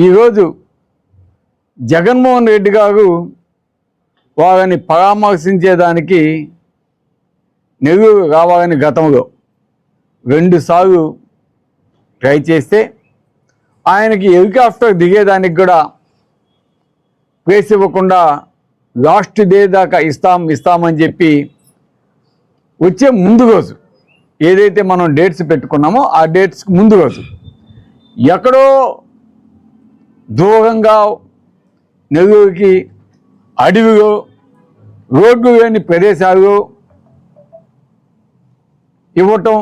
ఈరోజు జగన్మోహన్ రెడ్డి గారు వారిని పరామర్శించేదానికి నెల్లూరు రావాలని గతంలో రెండుసార్లు ట్రై చేస్తే ఆయనకి హెలికాప్టర్ దిగేదానికి కూడా ప్లేస్ ఇవ్వకుండా లాస్ట్ డే దాకా ఇస్తాం ఇస్తామని చెప్పి వచ్చే ముందు రోజు ఏదైతే మనం డేట్స్ పెట్టుకున్నామో ఆ డేట్స్కి ముందు రోజు ఎక్కడో దూరంగా నెల్లూరుకి అడవిలో రోడ్లు లేని ప్రదేశాలు ఇవ్వటం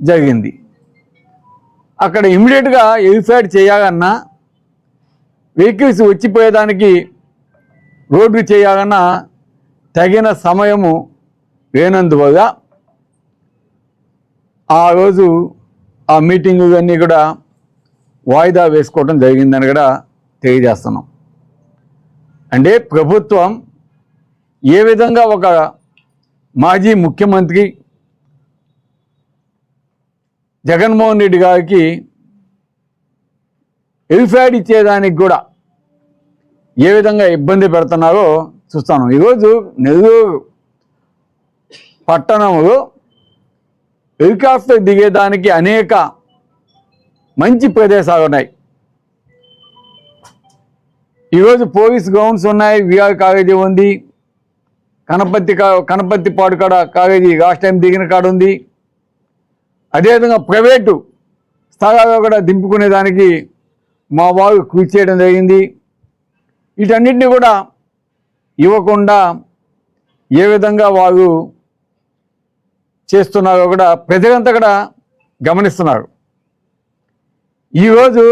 జరిగింది. అక్కడ ఇమ్మీడియట్గా ఎలిఫైడ్ చేయాలన్నా వెహికల్స్ వచ్చిపోయేదానికి రోడ్డు చేయాలన్నా తగిన సమయము లేనందువల్ల ఆ రోజు ఆ మీటింగు అన్నీ కూడా వాయిదా వేసుకోవడం జరిగిందని కూడా తెలియజేస్తున్నాం. అంటే ప్రభుత్వం ఏ విధంగా ఒక మాజీ ముఖ్యమంత్రి జగన్మోహన్ రెడ్డి గారికి ఎల్ఫ్యాడ్ ఇచ్చేదానికి కూడా ఏ విధంగా ఇబ్బంది పెడుతున్నారో చూస్తాను. ఈరోజు నెల్లూరు పట్టణంలో హెలికాప్టర్ దిగేదానికి అనేక మంచి ప్రదేశాలు ఉన్నాయి. ఈరోజు పోలీస్ గ్రౌండ్స్ ఉన్నాయి. విఆర్ కాలేజీ ఉంది. కనపత్తి కా కనపత్తి పాడు కాడ కాలేజీ లాస్ట్ టైం దిగిన కాడ ఉంది. అదేవిధంగా ప్రైవేటు స్థలాల్లో కూడా దింపుకునేదానికి మా వారు కృషి చేయడం జరిగింది. వీటన్నిటిని కూడా ఇవ్వకుండా ఏ విధంగా వారు చేస్తున్నారో కూడా ప్రజలంతా కూడా గమనిస్తున్నారు. ఈరోజు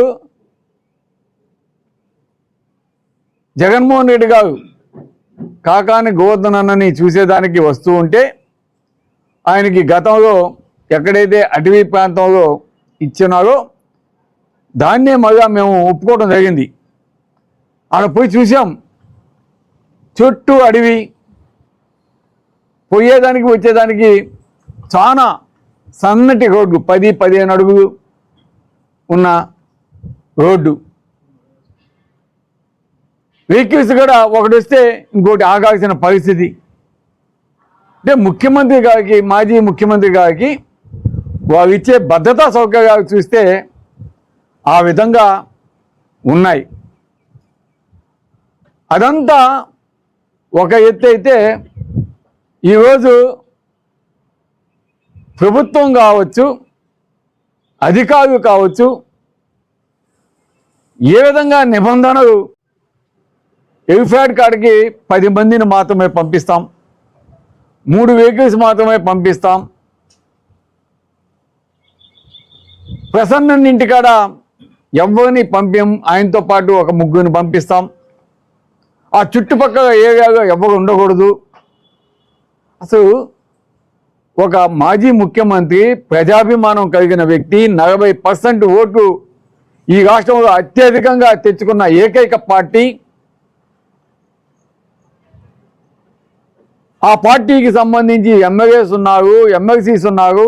జగన్మోహన్ రెడ్డి గారు కాకాని గోవర్ధన్ అన్నని చూసేదానికి వస్తూ ఉంటే ఆయనకి గతంలో ఎక్కడైతే అటవీ ప్రాంతంలో ఇచ్చినారో దాన్నే మళ్ళా మేము ఒప్పుకోవడం జరిగింది. ఆడ పోయి చూసాం చుట్టూ అడవి పోయేదానికి వచ్చేదానికి చాలా సన్నటి రోడ్డు పది పదిహేను అడుగులు ఉన్న రోడ్డు. వెహికల్స్ కూడా ఒకటి వస్తే ఇంకోటి ఆగాల్సిన పరిస్థితి. అంటే ముఖ్యమంత్రి గారికి మాజీ ముఖ్యమంత్రి గారికి వారు ఇచ్చే భద్రతా సౌకర్యాలు చూస్తే ఆ విధంగా ఉన్నాయి. అదంతా ఒక ఎత్తు అయితే ఈరోజు ప్రభుత్వం కావచ్చు అధికారులు కావచ్చు ఏ విధంగా నిబంధనలు ఎలిఫాడ్ కాడికి పది మందిని మాత్రమే పంపిస్తాం మూడు వెహికల్స్ మాత్రమే పంపిస్తాం ప్రసన్న ఇంటికాడ ఎవరిని పంపాం ఆయనతో పాటు ఒక ముగ్గురిని పంపిస్తాం. ఆ చుట్టుపక్కల ఏరియాలో ఎవరు ఉండకూడదు. అసలు ఒక మాజీ ముఖ్యమంత్రి ప్రజాభిమానం కలిగిన వ్యక్తి నలభై పర్సెంట్ ఓట్లు ఈ రాష్ట్రంలో అత్యధికంగా తెచ్చుకున్న ఏకైక పార్టీ. ఆ పార్టీకి సంబంధించి ఎమ్మెల్యేస్ ఉన్నారు ఎమ్మెల్సీస్ ఉన్నారు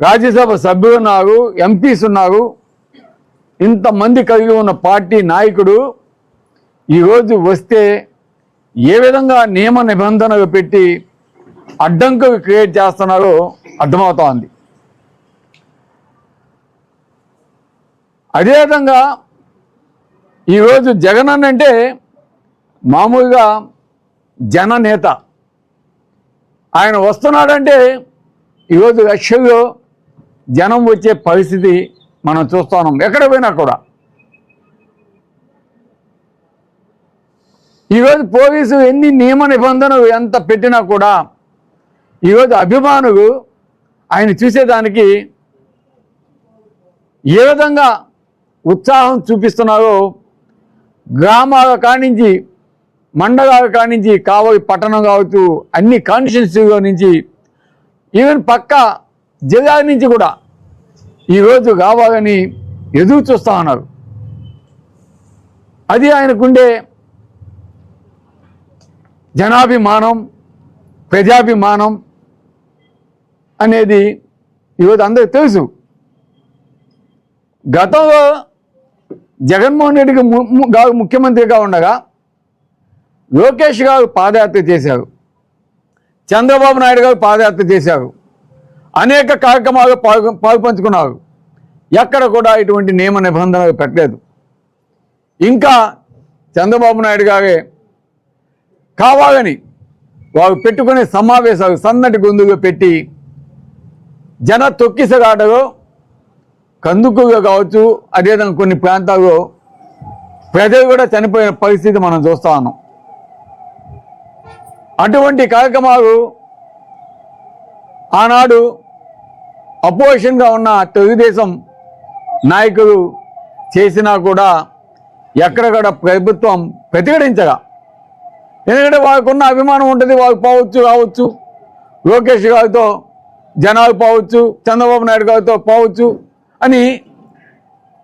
రాజ్యసభ సభ్యులు ఉన్నారు ఎంపీస్ ఉన్నారు. ఇంతమంది కలిగి ఉన్న పార్టీ నాయకుడు ఈరోజు వస్తే ఏ విధంగా నియమ నిబంధనలు పెట్టి అడ్డంకులు క్రియేట్ చేస్తున్నారో అర్థమవుతోంది. అదేవిధంగా ఈరోజు జగన్ అన్న అంటే మామూలుగా జననేత ఆయన వస్తున్నాడంటే ఈరోజు రష్యలో జనం వచ్చే పరిస్థితి మనం చూస్తున్నాం ఎక్కడ పోయినా కూడా. ఈరోజు పోలీసు ఎన్ని నియమ నిబంధనలు ఎంత పెట్టినా కూడా ఈరోజు అభిమానులు ఆయన చూసేదానికి ఏ విధంగా ఉత్సాహం చూపిస్తున్నారో గ్రామాల కానించి మండలాల కానించి కావలి పట్టణం కావచ్చు అన్ని కాన్స్టిట్యున్సీలో నుంచి ఈవెన్ పక్క జిల్లా నుంచి కూడా ఈరోజు కావాలని ఎదురు చూస్తూ ఉన్నారు. అది ఆయనకుండే జనాభిమానం ప్రజాభిమానం అనేది ఈరోజు అందరికి తెలుసు. గతంలో జగన్మోహన్ రెడ్డికి ము- గారు ముఖ్యమంత్రిగా ఉండగా లోకేష్ గారు పాదయాత్ర చేశారు. చంద్రబాబు నాయుడు గారు పాదయాత్ర చేశారు. అనేక కార్యక్రమాలు పాల్గొ పాల్పంచుకున్నారు. ఎక్కడ కూడా ఇటువంటి నియమ నిబంధనలు పెట్టలేదు. ఇంకా చంద్రబాబు నాయుడు గారే కావాలని వారు పెట్టుకునే సమావేశాలు సన్నటి గొంతుగా పెట్టి జన తొక్కిసగాటలో కందుకుగా కావచ్చు అదేవిధంగా కొన్ని ప్రాంతాల్లో ప్రజలు కూడా చనిపోయిన పరిస్థితి మనం చూస్తా ఉన్నాం. అటువంటి కార్యక్రమాలు ఆనాడు అపోజిషన్గా ఉన్న తెలుగుదేశం నాయకులు చేసినా కూడా ఎక్కడ కూడా ప్రభుత్వం ప్రతిఘటించగా ఎందుకంటే వాళ్ళకున్న అభిమానం ఉంటుంది వాళ్ళు పోవచ్చు కావచ్చు లోకేష్ గారితో జనాలు పోవచ్చు చంద్రబాబు నాయుడు గారితో పోవచ్చు అని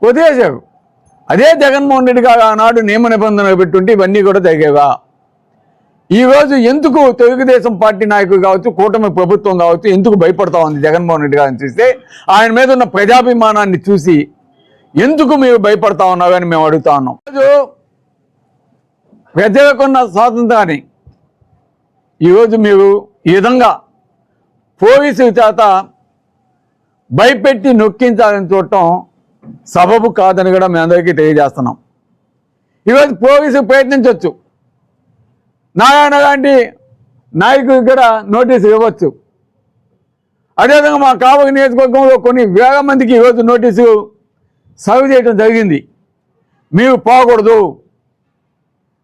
వదిలేశారు. అదే జగన్మోహన్ రెడ్డి గారు ఆనాడు నియమ నిబంధనలు పెట్టుంటే ఇవన్నీ కూడా జరిగేవా? ఈరోజు ఎందుకు తెలుగుదేశం పార్టీ నాయకులు కావచ్చు కూటమి ప్రభుత్వం కావచ్చు ఎందుకు భయపడతా ఉంది జగన్మోహన్ రెడ్డి గారిని చూస్తే? ఆయన మీద ఉన్న ప్రజాభిమానాన్ని చూసి ఎందుకు మీరు భయపడతా ఉన్నావు అని మేము అడుగుతా ఉన్నాం. ఈరోజు ప్రజలకున్న స్వాతంత్రాన్ని ఈరోజు మీరు ఈ విధంగా పోలీసుల చేత భయపెట్టి నొక్కించాలని చూడటం సబబు కాదని కూడా మేము అందరికీ తెలియజేస్తున్నాం. ఈరోజు పోలీసుకు ప్రయత్నించవచ్చు. నారాయణ లాంటి నాయకుడికి కూడా నోటీసు ఇవ్వచ్చు. అదేవిధంగా మా కావలి నియోజకవర్గంలో కొన్ని వేల మందికి ఈరోజు నోటీసు సర్వ్ చేయడం జరిగింది. మీరు పోకూడదు.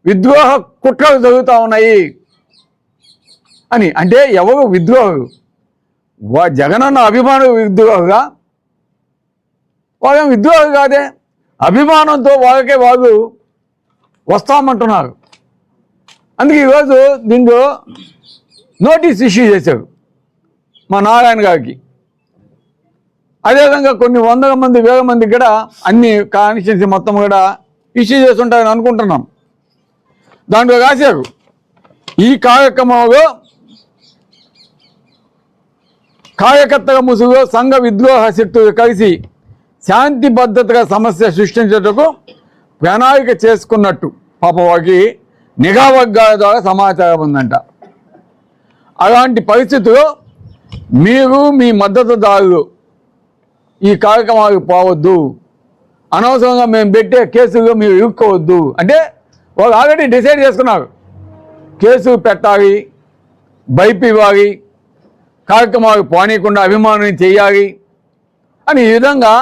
విద్రోహ కుట్రలు జరుగుతూ ఉన్నాయి అని. అంటే ఎవరు విద్రోహులు? జగనన్న అభిమాన విద్రోహుగా? వాళ్ళేం విద్రోహులు కాదే? అభిమానంతో వాళ్ళకే వాళ్ళు వస్తామంటున్నారు. అందుకే ఈరోజు దీంట్లో నోటీస్ ఇష్యూ చేశారు మా నారాయణ గారికి. అదేవిధంగా కొన్ని వందల మంది వేల మంది కూడా అన్ని కాన్స్టిట్యున్సీ మొత్తం కూడా ఇష్యూ చేస్తుంటారని అనుకుంటున్నాం. దాంట్లో రాశారు ఈ కార్యక్రమంలో కార్యకర్తగా ముసుగులో సంఘ విద్రోహ శక్తులు కలిసి శాంతి భద్రతగా సమస్య సృష్టించటకు ప్రణాళిక చేసుకున్నట్టు పాప వారికి నిఘా వర్గాల ద్వారా సమాచారం ఉందంట. అలాంటి పరిస్థితుల్లో మీరు మీ మద్దతుదారులు ఈ కార్యక్రమాలకు పోవద్దు. అనవసరంగా మేము పెట్టే కేసులు మీరు ఇరుక్కోవద్దు. అంటే వాళ్ళు ఆల్రెడీ డిసైడ్ చేసుకున్నారు. కేసు పెట్టాలి బైప్ ఇవ్వాలి కార్యక్రమాలు పోనీయకుండా అభిమానం చేయాలి అని ఈ విధంగా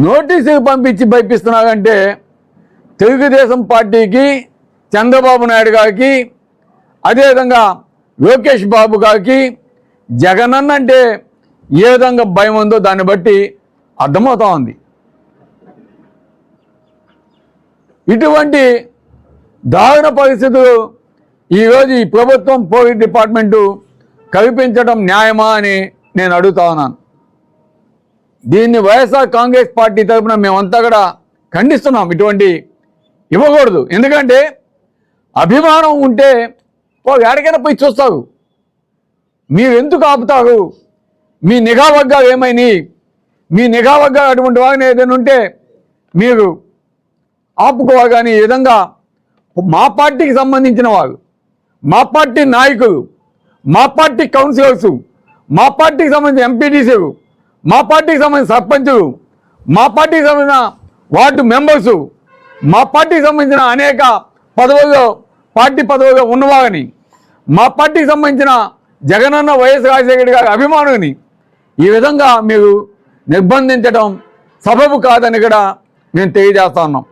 నోటీసులు పంపించి భయపిస్తున్నారంటే తెలుగుదేశం పార్టీకి చంద్రబాబు నాయుడు గారికి అదేవిధంగా లోకేష్ బాబు గారికి జగనన్న అంటే ఏ విధంగా భయం ఉందో దాన్ని బట్టి అర్థమవుతా ఉంది. ఇటువంటి దారుణ పరిస్థితులు ఈరోజు ఈ ప్రభుత్వం పోలీస్ డిపార్ట్మెంటు కల్పించడం న్యాయమా అని నేను అడుగుతా ఉన్నాను. దీన్ని వైఎస్ఆర్ కాంగ్రెస్ పార్టీ తరఫున మేమంతా కూడా ఖండిస్తున్నాం. ఇటువంటి ఇవ్వకూడదు. ఎందుకంటే అభిమానం ఉంటే ఒక ఎక్కడికైనా పోయి చూస్తావు. మీరు ఎందుకు ఆపుతారు మీ నిఘా వర్గాలు ఏమైనాయి? మీ నిఘా వర్గాలు అటువంటి వారిని ఏదైనా ఉంటే మీరు ఆపుకోవాలి. కానీ ఈ విధంగా మా పార్టీకి సంబంధించిన వారు మా పార్టీ నాయకులు మా పార్టీ కౌన్సిలర్స్ మా పార్టీకి సంబంధించిన ఎంపీటీసీలు మా పార్టీకి సంబంధించిన సర్పంచులు మా పార్టీకి సంబంధించిన వార్డు మెంబర్సు మా పార్టీకి సంబంధించిన అనేక పదవుల్లో పార్టీ పదవుల్లో ఉన్నవారని మా పార్టీకి సంబంధించిన జగనన్న వైఎస్ రాజశేఖర గారి అభిమానుని ఈ విధంగా మీరు నిర్బంధించడం సబబు కాదని కూడా మేము తెలియజేస్తా ఉన్నాం.